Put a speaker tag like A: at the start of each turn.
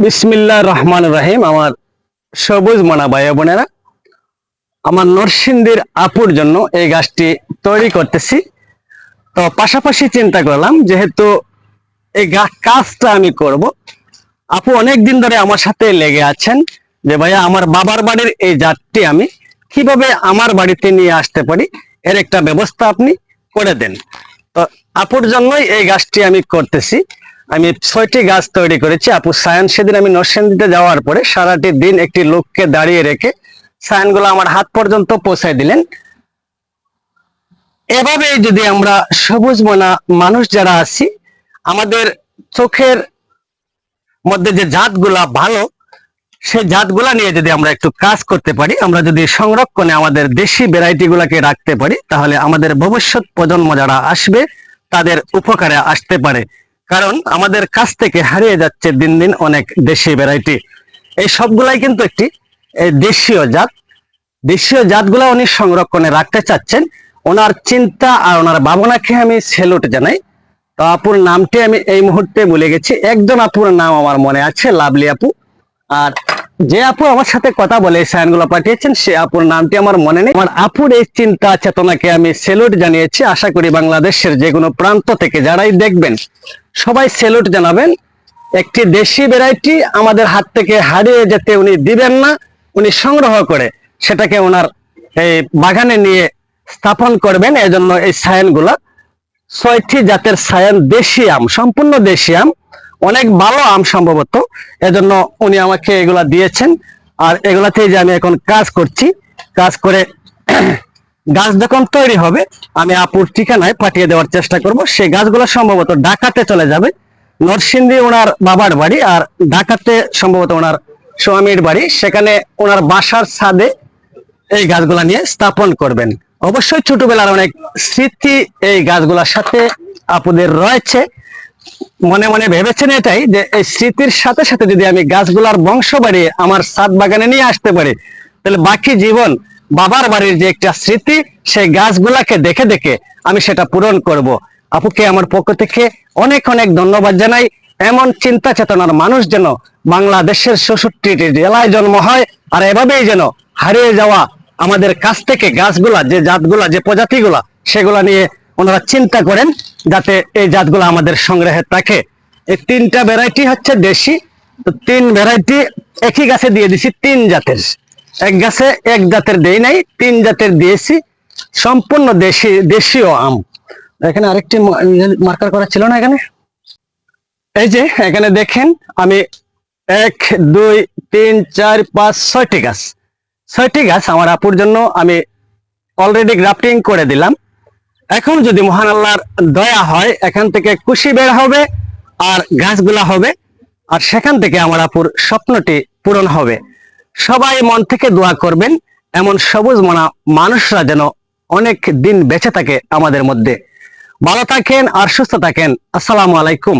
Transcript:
A: বিসমিল্লাহ রহমান রাহিম, আমার সবুজ মনা ভাই বোনেরা, আমার নরসিংদীর আপুর জন্য এই গাছটি তৈরি করতেছি। তো পাশাপাশি চিন্তা করলাম, যেহেতু এই কাজটা আমি করব, আপু অনেক দিন ধরে আমার সাথে লেগে আছেন যে ভাইয়া, আমার বাবার বাড়ির এই জাতটি আমি কীভাবে আমার বাড়িতে নিয়ে আসতে পারি, এর একটা ব্যবস্থা আপনি করে দেন। তো আপুর জন্যই এই গাছটি আমি করতেছি। আমি ছয়টি গাছ তৈরি করেছি। আপু সায়ান, সেদিন আমি নরসিংদীতে যাওয়ার পরে সারাটি দিন একটি লোককে দাঁড়িয়ে রেখে সায়ানগুলো আমার হাত পর্যন্ত পৌঁছায় দিলেন। এভাবেই যদি আমরা সবুজ মনা মানুষ যারা আছি, আমাদের চোখের মধ্যে যে জাতগুলা ভালো, সেই জাতগুলা নিয়ে যদি আমরা একটু কাজ করতে পারি, আমরা যদি সংরক্ষণে আমাদের দেশি ভ্যারাইটি গুলাকে রাখতে পারি, তাহলে আমাদের ভবিষ্যৎ প্রজন্ম যারা আসবে, তাদের উপকারে আসতে পারে। কারণ আমাদের কাছ থেকে হারিয়ে যাচ্ছে দিন দিন অনেক দেশি ভ্যারাইটি এই সবগুলাই কিন্তু একটি দেশীয় জাত। দেশীয় জাতগুলা উনি সংরক্ষণে রাখতে চাচ্ছেন। ওনার চিন্তা আর ওনার ভাবনাকে আমি সেলুট জানাই। তো আপুর নামটি আমি এই মুহূর্তে ভুলে গেছি। একজন আপুর নাম আমার মনে আছে, লাভলি আপু। আর যে আপু আমার সাথে কথা বলে এই সাইনগুলো পাঠিয়েছেন, সে আপুর নামটি আমার মনে নেই। আমার আপুর এই চিন্তা চেতনাকে আমি সেলুট জানিয়েছি। আশা করি বাংলাদেশের যে কোনো প্রান্ত থেকে যারাই দেখবেন সবাই সেলুট জানাবেন। একটি দেশি ভ্যারাইটি আমাদের হাত থেকে হারিয়ে যেতে উনি দিবেন না, উনি সংগ্রহ করে সেটাকে ওনার এই বাগানে নিয়ে স্থাপন করবেন। এজন্য এই সায়ানগুলা ছয়টি জাতের সায়ান, দেশি আম, সম্পূর্ণ দেশি আম, অনেক ভালো আম সম্ভবত। এজন্য উনি আমাকে এগুলা দিয়েছেন। আর এগুলাতেই যে আমি এখন কাজ করছি, কাজ করে গাছ যখন তৈরি হবে, আমি আপুর ঠিকানায় পাঠিয়ে দেওয়ার চেষ্টা করব। সেই গাছগুলো সম্ভবত ঢাকাতে চলে যাবে। নরসিংদী ওনার বাবার বাড়ি আর ঢাকাতে সম্ভবত ওনার স্বামীর বাড়ি। সেখানে ওনার বাসার ছাদে এই গাছগুলা নিয়ে স্থাপন করবেন। অবশ্যই ছোটবেলার অনেক স্মৃতি এই গাছগুলোর সাথে আপুদের রয়েছে। মনে মনে ভেবেছেন এটাই যে এই স্মৃতির সাথে সাথে যদি আমি গাছগুলার বংশ বাড়িয়ে আমার সাত বাগানে নিয়ে আসতে পারি, তাহলে বাকি জীবন বাবার বাড়ির যে একটা স্মৃতি, সেই গাছগুলাকে দেখে দেখে আমি সেটা পূরণ করব। আপুকে আমার পক্ষ থেকে অনেক অনেক ধন্যবাদ জানাই। এমন চিন্তা চেতনার মানুষ যেন বাংলাদেশের ষষট্টি জেলায় জন্ম হয় আর এভাবেই যেন হারিয়ে যাওয়া আমাদের কাছ থেকে গাছগুলা, যে জাতগুলা, যে প্রজাতিগুলা, সেগুলা নিয়ে ওনারা চিন্তা করেন যাতে এই জাতগুলো আমাদের সংগ্রহে থাকে। এই তিনটা ভ্যারাইটি হচ্ছে দেশি, তো তিন ভ্যারাইটি একই গাছে দিয়ে দিছি তিন জাতের। এক গাছে এক জাতের দেই নাই, তিন জাতের দিয়েছি, সম্পূর্ণ দেশি, দেশীয় আম। এখানে আরেকটি মার্কার করা ছিল না এখানে? এই যে, এখানে দেখেন, আমি এক, দুই, তিন, চার, পাঁচ, ছয়টি গাছ। ছয়টি গাছ আমার আপুর জন্য আমি অলরেডি গ্রাফটিং করে দিলাম। এখন যদি মহান আল্লাহর দয়া হয়, এখান থেকে কুশি বের হবে আর গাছগুলা হবে, আর সেখান থেকে আমার আপুর স্বপ্নটি পূরণ হবে। সবাই মন থেকে দোয়া করবেন, এমন সবুজ মনা মানুষরা যেন অনেক দিন বেঁচে থাকে আমাদের মধ্যে। ভালো থাকেন আর সুস্থ থাকেন। আসসালামু আলাইকুম।